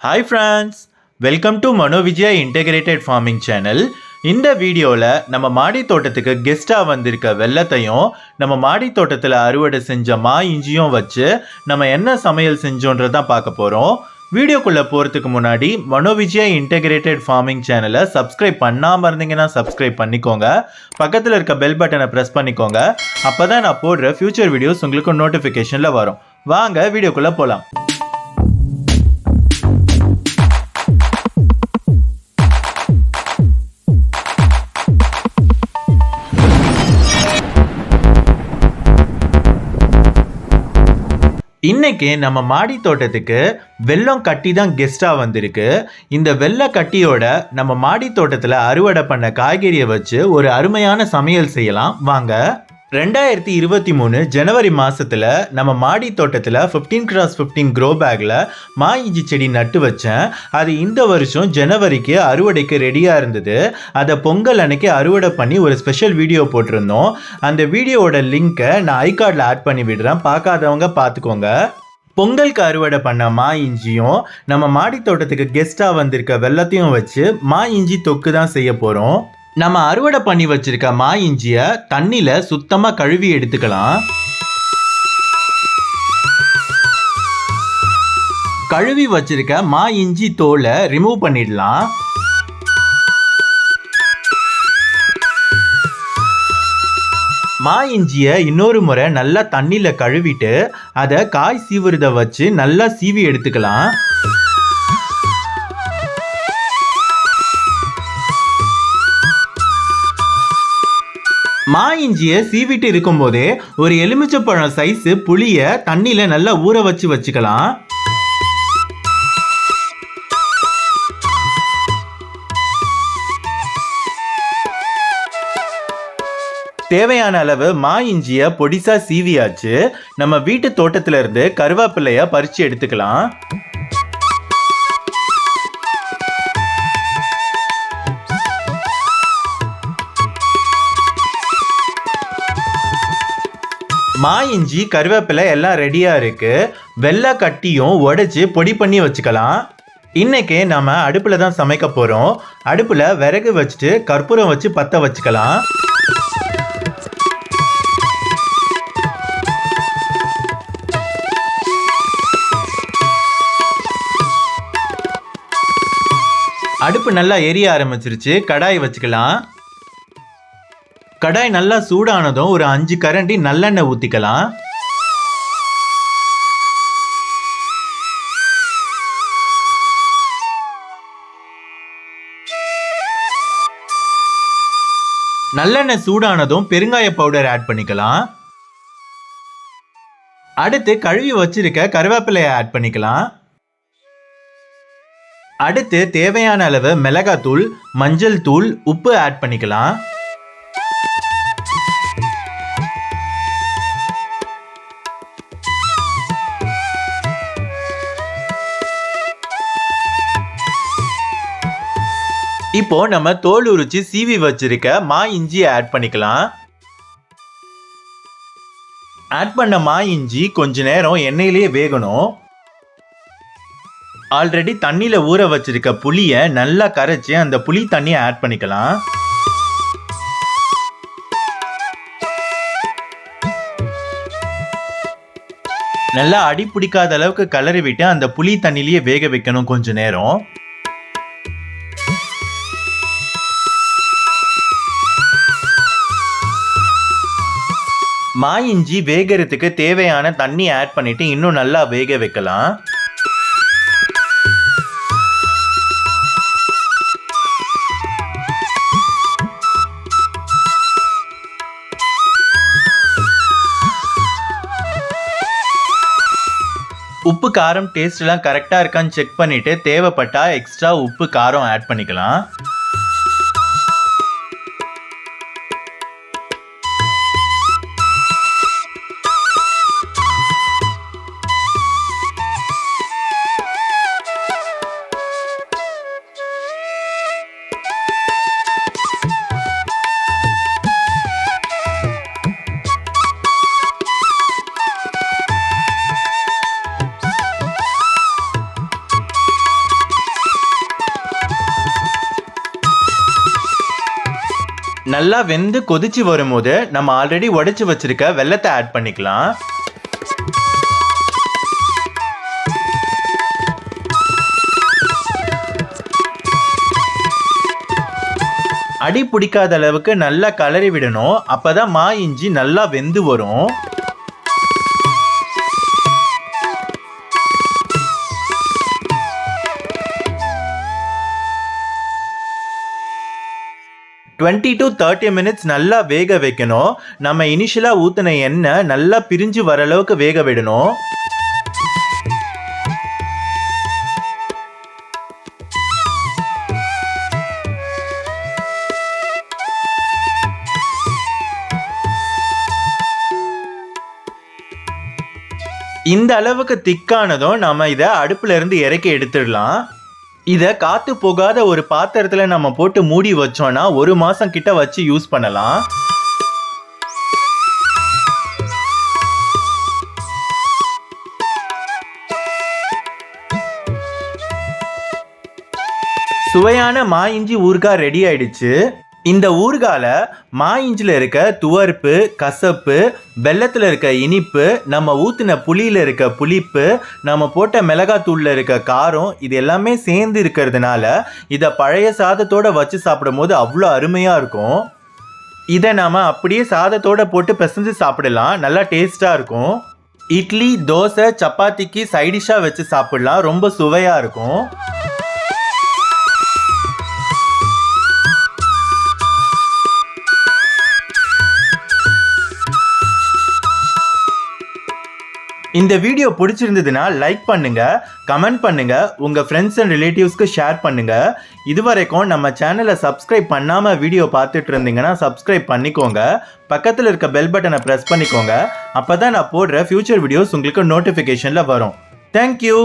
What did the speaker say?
Hi friends welcome to Manovijaya integrated farming channel இந்த வீடியோவில் நம்ம மாடி தோட்டத்துக்கு கெஸ்ட்டாக வந்திருக்க வெள்ளத்தையும் நம்ம மாடி தோட்டத்தில் அறுவடை செஞ்ச மா இஞ்சியும் வச்சு நம்ம என்ன சமையல் செஞ்சோன்றது தான் பார்க்க போகிறோம் வீடியோக்குள்ளே போகிறதுக்கு முன்னாடி மனோவிஜயா இன்டெகிரேட்டட் ஃபார்மிங் சேனலை சப்ஸ்கிரைப் பண்ணாமல் இருந்தீங்கன்னா சப்ஸ்கிரைப் பண்ணிக்கோங்க. பக்கத்தில் இருக்க பெல் பட்டனை ப்ரெஸ் பண்ணிக்கோங்க. அப்போ தான் நான் போடுற ஃப்யூச்சர் வீடியோஸ் உங்களுக்கு நோட்டிஃபிகேஷனில் வரும். வாங்க வீடியோக்குள்ளே போகலாம் இன்னைக்கு நம்ம மாடி தோட்டத்துக்கு வெள்ளம் கட்டி தான் கெஸ்ட்டாக வந்திருக்கு. இந்த வெள்ளை கட்டியோட நம்ம மாடி தோட்டத்தில் அறுவடை பண்ண காய்கறியை வச்சு ஒரு அருமையான சமையல் செய்யலாம். வாங்க. ரெண்டாயிரத்தி இருபத்தி மூணு ஜனவரி மாதத்தில் நம்ம மாடி தோட்டத்தில் ஃபிஃப்டீன் கிராஸ் ஃபிஃப்டீன் க்ரோ பேக்கில் மா இஞ்சி செடி நட்டு வச்சேன். அது இந்த வருஷம் ஜனவரிக்கு அறுவடைக்கு ரெடியாக இருந்தது. அதை பொங்கல் அன்னைக்கு அறுவடை பண்ணி ஒரு ஸ்பெஷல் வீடியோ போட்டிருந்தோம். அந்த வீடியோவோட லிங்க்கை நான் ஐகார்டில் ஆட் பண்ணி விடுறேன். பார்க்காதவங்க பார்த்துக்கோங்க. பொங்கலுக்கு அறுவடை பண்ண மா இஞ்சியும் நம்ம மாடி தோட்டத்துக்கு கெஸ்ட்டாக வந்திருக்க வெள்ளத்தையும் வச்சு மா இஞ்சி தொக்கு தான் செய்ய போகிறோம் நம்ம அறுவடை பண்ணி வச்சிருக்க மா இஞ்சியை தண்ணியில் சுத்தமாக கழுவி எடுத்துக்கலாம். கழுவி வச்சிருக்க மா இஞ்சி தோலை ரிமூவ் பண்ணிடலாம். மா இஞ்சியை இன்னொரு முறை நல்லா தண்ணியில் கழுவிட்டு அதை காய் சீவுறத வச்சு நல்லா சீவி எடுத்துக்கலாம். மா இஞ்சியை சீவிட்டு இருக்கும்போதே ஒரு எலுமிச்சப்பழம் சைஸு புளியை தண்ணியில் நல்லா ஊற வச்சு வச்சுக்கலாம். தேவையான அளவு மா இஞ்சியை பொடிசா சீவியாச்சு. நம்ம வீட்டு தோட்டத்திலிருந்து கருவேப்பிலையை பறித்து பறிச்சு எடுத்துக்கலாம். மா இஞ்சி கருவேப்பிலை எல்லாம் ரெடியாக இருக்குது வெள்ளை கட்டியும் உடைச்சி பொடி பண்ணி வச்சுக்கலாம். இன்றைக்கி நம்ம அடுப்பில் தான் சமைக்க போகிறோம் அடுப்பில் விறகு வச்சுட்டு கற்பூரம் வச்சு பற்ற வச்சுக்கலாம். அடுப்பு நல்லா எரிய ஆரம்பிச்சிருச்சு. கடாய் வச்சுக்கலாம். கடாய் நல்லா சூடானதும் ஒரு அஞ்சு கரண்டி நல்லெண்ணெய் ஊற்றிக்கலாம் நல்லெண்ணெய் சூடானதும் பெருங்காய பவுடர் ஆட் பண்ணிக்கலாம். அடுத்து கழுவி வச்சிருக்க கருவேப்பிலையை ஆட் பண்ணிக்கலாம். அடுத்து தேவையான அளவு மிளகாத்தூள் மஞ்சள் தூள் உப்பு ஆட் பண்ணிக்கலாம். இப்போ நம்ம தோல் உரிச்சு சீவி வச்சிருக்க மா இஞ்சியை ஆட் பண்ணிக்கலாம். ஆட் பண்ண மா இஞ்சி கொஞ்ச நேரம் எண்ணெயிலேயே வேகணும். ஆல்ரெடி தண்ணியில் ஊற வச்சிருக்க புளியை நல்லா கரைச்சி அந்த புளி தண்ணியை ஆட் பண்ணிக்கலாம். நல்லா அடி பிடிக்காத அளவுக்கு கலரி விட்டு அந்த புளி தண்ணிலேயே வேக வைக்கணும் கொஞ்ச நேரம். மா இஞ்சி வேகிறதுக்கு தேவையான தண்ணி ஆட் பண்ணிட்டு இன்னும் நல்லா வேக வைக்கலாம். உப்பு காரம் டேஸ்ட்லாம் கரெக்டாக இருக்கான்னு செக் பண்ணிவிட்டு தேவைப்பட்டா எக்ஸ்ட்ரா உப்பு காரம் ஆட் பண்ணிக்கலாம். நல்லா வெந்து கொதிச்சு வரும்போது நம்ம ஆல்ரெடி உடைச்சு வச்சிருக்க வெள்ளத்தை ஆட் பண்ணிக்கலாம். அடி பிடிக்காத அளவுக்கு நல்லா கலரி விடணும். அப்பதான் மா இஞ்சி நல்லா வெந்து வரும். டுவெண்ட்டி டு தேர்ட்டி மினிட்ஸ் நல்லா வேக வைக்கணும். நம்ம இனிஷியலாக ஊற்றின எண்ணெய் நல்லா பிரிஞ்சு வர அளவுக்கு வேக விடணும். இந்த அளவுக்கு திக்கானதும் நம்ம இதை அடுப்புல இருந்து இறக்கி எடுத்துடலாம். இதை காத்து போகாத ஒரு பாத்திரத்துல நம்ம போட்டு மூடி வச்சோம்னா ஒரு மாசம் கிட்ட வச்சு யூஸ் பண்ணலாம். சுவையான மா இஞ்சி ஊறுகாய் ரெடி ஆயிடுச்சு. இந்த ஊறுகால மா இஞ்சில் இருக்க துவர்ப்பு கசப்பு வெள்ளத்தில் இருக்க இனிப்பு நம்ம ஊற்றின புளியில் இருக்க புளிப்பு நம்ம போட்ட மிளகாத்தூளில் இருக்க காரம் இது எல்லாமே சேர்ந்து இருக்கிறதுனால இதை பழைய சாதத்தோட வச்சு சாப்பிடும்போது அவ்வளோ அருமையாக இருக்கும். இதை நாம் அப்படியே சாதத்தோட போட்டு பிசைஞ்சு சாப்பிடலாம். நல்லா டேஸ்ட்டாக இருக்கும். இட்லி தோசை சப்பாத்திக்கு சைடிஷாக வச்சு சாப்பிடலாம். ரொம்ப சுவையாக இருக்கும். இந்த வீடியோ பிடிச்சிருந்ததுன்னா லைக் பண்ணுங்க கமெண்ட் பண்ணுங்க உங்க ஃப்ரெண்ட்ஸ் அண்ட் ரிலேட்டிவ்ஸ்க்கு ஷேர் பண்ணுங்க. இதுவரைக்கும் நம்ம சேனலை சப்ஸ்கிரைப் பண்ணாம வீடியோ பார்த்துட்டு இருந்தீங்கன்னா சப்ஸ்கிரைப் பண்ணிக்கோங்க. பக்கத்தில் இருக்க பெல் பட்டனை ப்ரெஸ் பண்ணிக்கோங்க. அப்பதான் நான் போடுற ஃபியூச்சர் வீடியோஸ் உங்களுக்கு நோட்டிஃபிகேஷனில் வரும். தேங்க்யூ